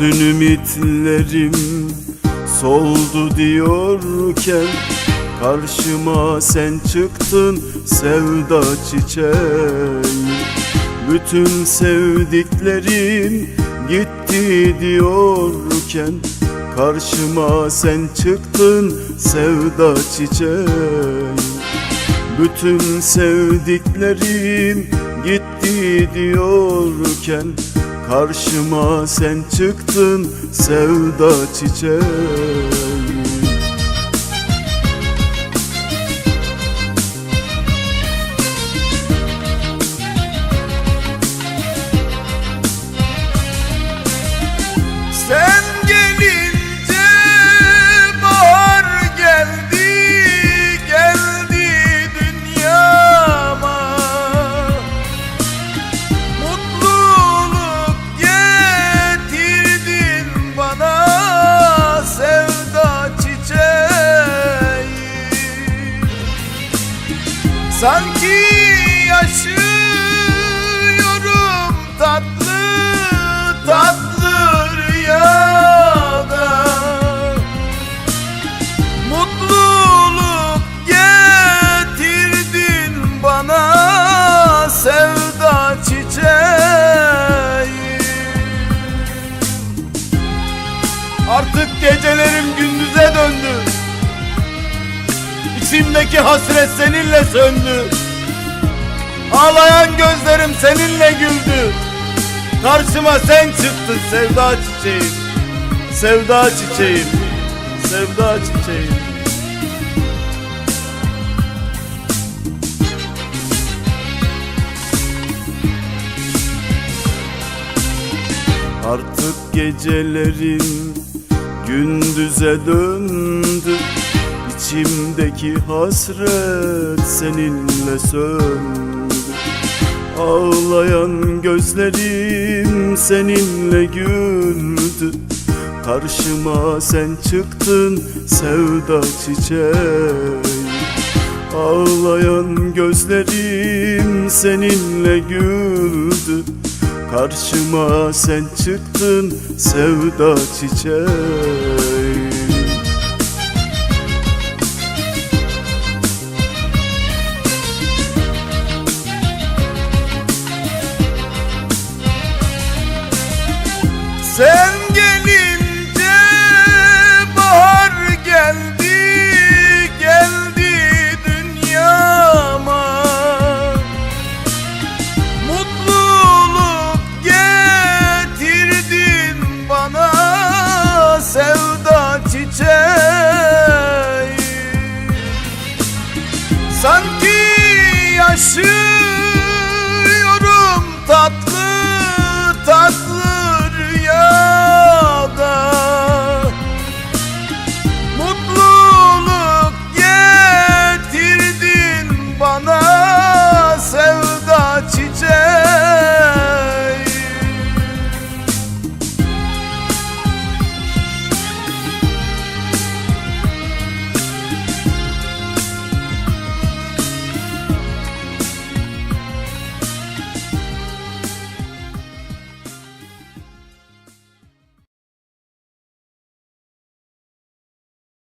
Bütün ümitlerim soldu diyorken Karşıma sen çıktın sevda çiçeği. Bütün sevdiklerim gitti diyorken Karşıma sen çıktın sevda çiçeği. Bütün sevdiklerim gitti diyorken Karşıma sen çıktın sevda çiçeği Sanki yaşıyorum tatlı tatlı rüyada. Mutluluk getirdin bana sevda çiçeği. Artık gecelerim gündüze döndü İçimdeki hasret seninle söndü. Ağlayan gözlerim seninle güldü. Karşıma sen çıktın sevda çiçeğim. Sevda çiçeğim Sevda çiçeğim. Artık gecelerin gündüze döndü İçimdeki hasret seninle söndü. Ağlayan gözlerim seninle güldü. Karşıma sen çıktın sevda çiçeği. Ağlayan gözlerim seninle güldü. Karşıma sen çıktın sevda çiçeği Sen gelince bahar geldi geldi dünyama. Mutluluk getirdin bana sevda çiçeği. Sanki yaşıyorum tatlı